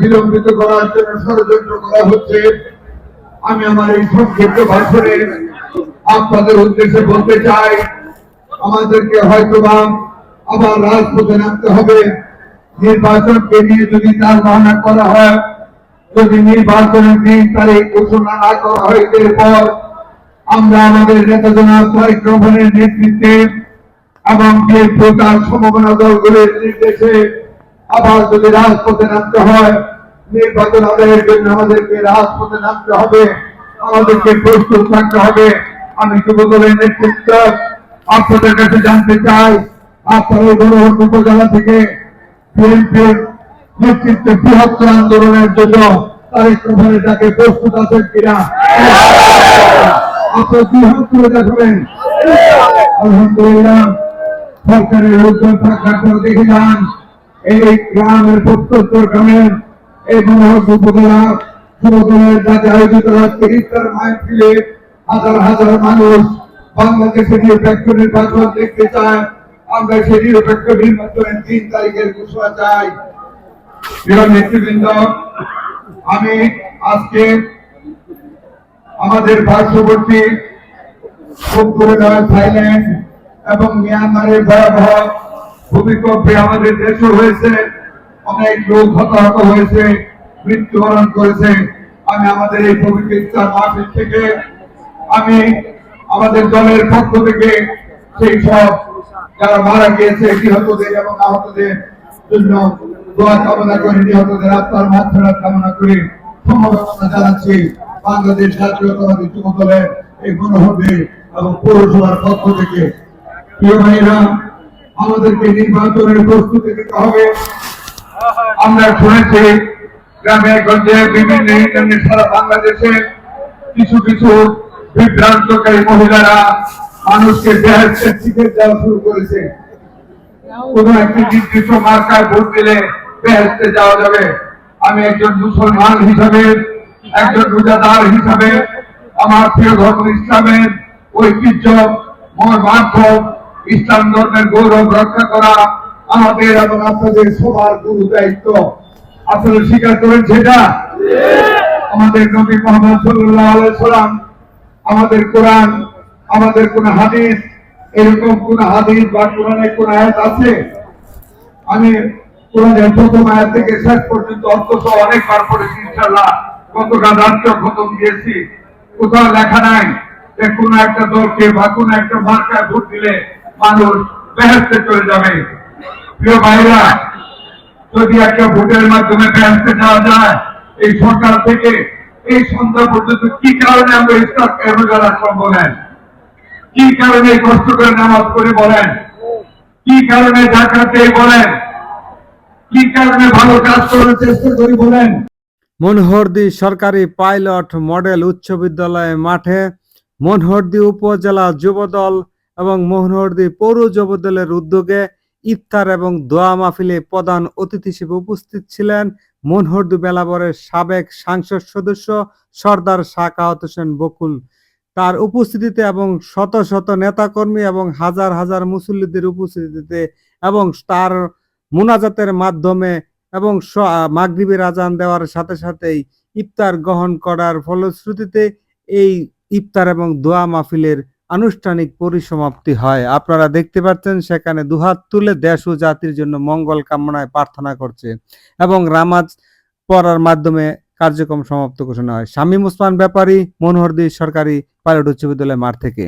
বিলম্বিত করার জন্য ষড়যন্ত্র করা হচ্ছে। আমি আমার এই সংক্ষিপ্ত ভাষণে আপনাদের উদ্দেশ্যে বলতে চাই, আমাদেরকে হয়তোবা আবার রাজপথে নামতে হবে। নির্বাচনকে নিয়ে যদি তার বাহানা করা হয় যদি নির্বাচনের দিন তারিখ ঘোষণা না করা হয়, এরপর আমরা আমাদের নেতা জনাব নেতৃত্বে এবং তার সমমনা দলগুলির নির্দেশে আবার যদি রাজপথে নামতে হয়, নির্বাচন আদায়ের জন্য আমাদেরকে রাজপথে নামতে হবে, আমাদেরকে প্রস্তুত থাকতে হবে। আমি যুব দলের নেতৃত্ব, আপনাদের কাছে জানতে চাই আপনারা গণভোট উপজেলা থেকে বিএনপির নেতৃত্বে বৃহত্তর আন্দোলনের জন্য তারেক রহমানের ডাকে প্রস্তুত আছেন কিনা? আপনার তুলে আলহামদুলিল্লাহ, সরকারের পর দেখে যান, এই গ্রামের প্রত্যন্ত গ্রামের এই মনোহর যুবদলের আয়োজিত আজকের ইফতার মাহফিলে হাজার হাজার মানুষ বাংলাদেশের নিরপেক্ষ নির্বাচন দেখতে চায়। আমরা সেই নিরপেক্ষ নির্বাচনের তিন তারিখের ঘোষণা চাই। আমি আজকে আমাদের পার্শ্ববর্তী থাইল্যান্ড এবং মিয়ানমারের ভয়াবহ ভূমিকম্পে আমাদের হয়েছে, অনেক লোক হতাহত হয়েছে, মৃত্যুবরণ করেছে। আমি আমাদের এই পবিত্র থেকে, আমি আমাদের দলের পক্ষ থেকে সেই সব যারা মারা গিয়েছে, নিহতদের এবং আহতদের জন্য দোয়া কামনা করে নিহতদের আত্মার মাত্রা কামনা করে সমবেদনা জানাচ্ছি বাংলাদেশ জাতীয়তাবাদী যুব দলের এই গণহবে এবং পৌরসভার পক্ষ থেকে। প্রিয় ভাইরা আমাদেরকে নির্বাচনের প্রস্তুতি নিতে হবে। আমরা শুনেছি গ্রামে গঞ্জে বিভিন্ন ইন্টারনেট সারা বাংলাদেশে কিছু কিছু বিভ্রান্তকারী মহিলারা মানুষকে বেহেস্তের টিকিট দেওয়া শুরু করেছে। কোন একটি নির্দিষ্ট মার্কায় ভোট দিলে বেহেস্তে যাওয়া যাবে। আমি একজন মুসলমান হিসাবে, একজন রোজাদার হিসাবে, আমার প্রিয় ধর্ম ইসলামের ঐতিহ্য মাধ্যম ইসলাম ধর্মের গৌরব রক্ষা করা আমাদের এবং আপনাদের সবার গুরু দায়িত্ব। আপনারা স্বীকার করেন সেটা? আমাদের নবী মোহাম্মদ সাল্লাম, আমাদের কোরআন, আমাদের কোন হাদিস, এরকম কোন হাদিস বা কোরআনের কোন আয়াত আছে? আমি যদি একটা ভোটের মাধ্যমে যাওয়া যায়, এই সরকার থেকে এই সন্ধ্যা পর্যন্ত কি কারণে আমরা ইসলাম রোজা বলেন? কি কারণে কষ্ট করে নামাজ পড়ে বলেন? কি কারণে ডাকাতে বলেন? মনোহরদি সরকারি পাইলট মডেল উচ্চ বিদ্যালয় মাঠে মনোহরদি উপজেলা যুবদল এবং মনোহরদি পৌর যুবদলের উদ্যোগে ইফতার এবং দোয়া মাহফিলে প্রধান অতিথি হিসেবে উপস্থিত ছিলেন মনোহরদি বেলাবরের সাবেক সাংসদ সদস্য সর্দার শাকাওয়াত হোসেন বকুল। তার উপস্থিতিতে এবং শত শত নেতাকর্মী এবং হাজার হাজার মুসল্লিদের উপস্থিতিতে এবং তার মুনাজাতের মাধ্যমে এবং মাগরিবের আজান দেওয়ার সাথে সাথেই ইফতার গ্রহণ করার ফলশ্রুতিতে এই ইফতার এবং দোয়া মাহফিলের আনুষ্ঠানিক পরিসমাপ্তি হয়। আপনারা দেখতে পাচ্ছেন সেখানে দুহাত তুলে দেশ ও জাতির জন্য মঙ্গল কামনায় প্রার্থনা করছে এবং রামাজ পড়ার মাধ্যমে কার্যক্রম সমাপ্ত ঘোষণা হয়। শামীম ওসমান ব্যাপারী মনোহরদি সরকারি পাইলট উচ্চ বিদ্যালয় মাঠ থেকে।